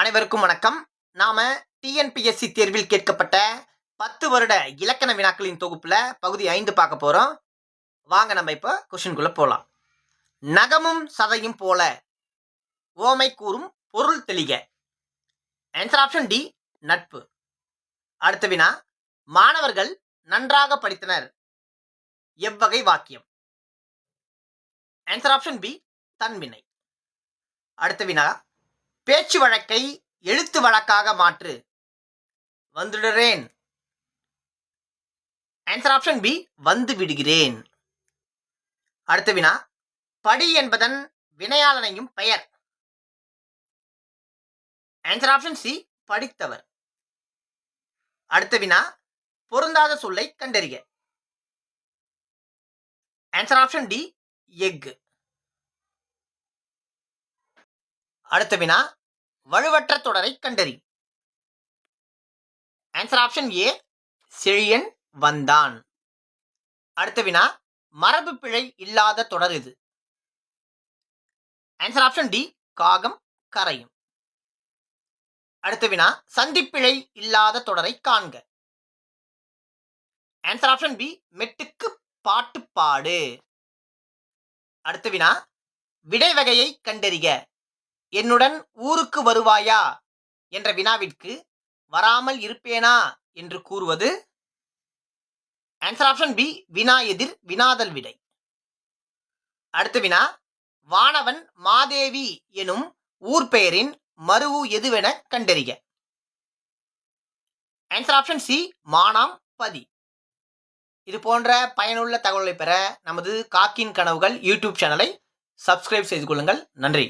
அனைவருக்கும் வணக்கம். நாம டிஎன்பிஎஸ்சி தேர்வில் கேட்கப்பட்ட பத்து வருட இலக்கண வினாக்களின் தொகுப்புல பகுதி ஐந்து பார்க்க போறோம். வாங்க நம்ம இப்போ கொஷின்குள்ள போலாம். நகமும் சதையும் போல ஓமை கூறும் பொருள் தெளிக. ஆன்சர் ஆப்ஷன் டி நட்பு. அடுத்த வினா மாணவர்கள் நன்றாக படித்தனர். எவ்வகை வாக்கியம்? ஆன்சர் ஆப்ஷன் பி தன்வினை. அடுத்த வினா பேச்சு வழக்கை எழுத்து வழக்காக மாற்று. வந்துடுறேன். ஆன்சர் ஆப்ஷன் பி வந்து விடுகிறேன். அடுத்த வினா படி என்பதன் வினையாளனையும் பெயர். ஆன்சர் ஆப்ஷன் சி படித்தவர். அடுத்த வினா பொருந்தாத சொல்லை கண்டறிக ஆன்சர் ஆப்ஷன் டி எக் அடுத்த வினா வலுவற்ற தொடரை கண்டறி ஆன்சர் ஆப்ஷன் ஏ செழியன் வந்தான். அடுத்த வினா மரபு பிழை இல்லாத தொடர் இது. ஆன்சர் ஆப்ஷன் டி காகம் கரையும். அடுத்த வினா சந்திப்பிழை இல்லாத தொடரை காண்க. ஆன்சர் ஆப்ஷன் பி மெட்டுக்கு பாட்டு பாடு. அடுத்த வினா விடை வகையை கண்டறிக. என்னுடன் ஊருக்கு வருவாயா? என்ற வினாவிற்கு வராமல் இருப்பேனா? என்று கூறுவது ஆன்சர் ஆப்ஷன் பி வினா எதிர் வினாதல் விடை. அடுத்த வினா வானவன் மாதேவி எனும் ஊர் பெயரின் மருவு எதுவென கண்டறிக. ஆன்சர் ஆப்ஷன் சி மானாம் பதி. இது போன்ற பயனுள்ள தகவல்களை பெற நமது காக்கின் கனவுகள் யூடியூப் சேனலை சப்ஸ்கிரைப் செய்து கொள்ளுங்கள். நன்றி.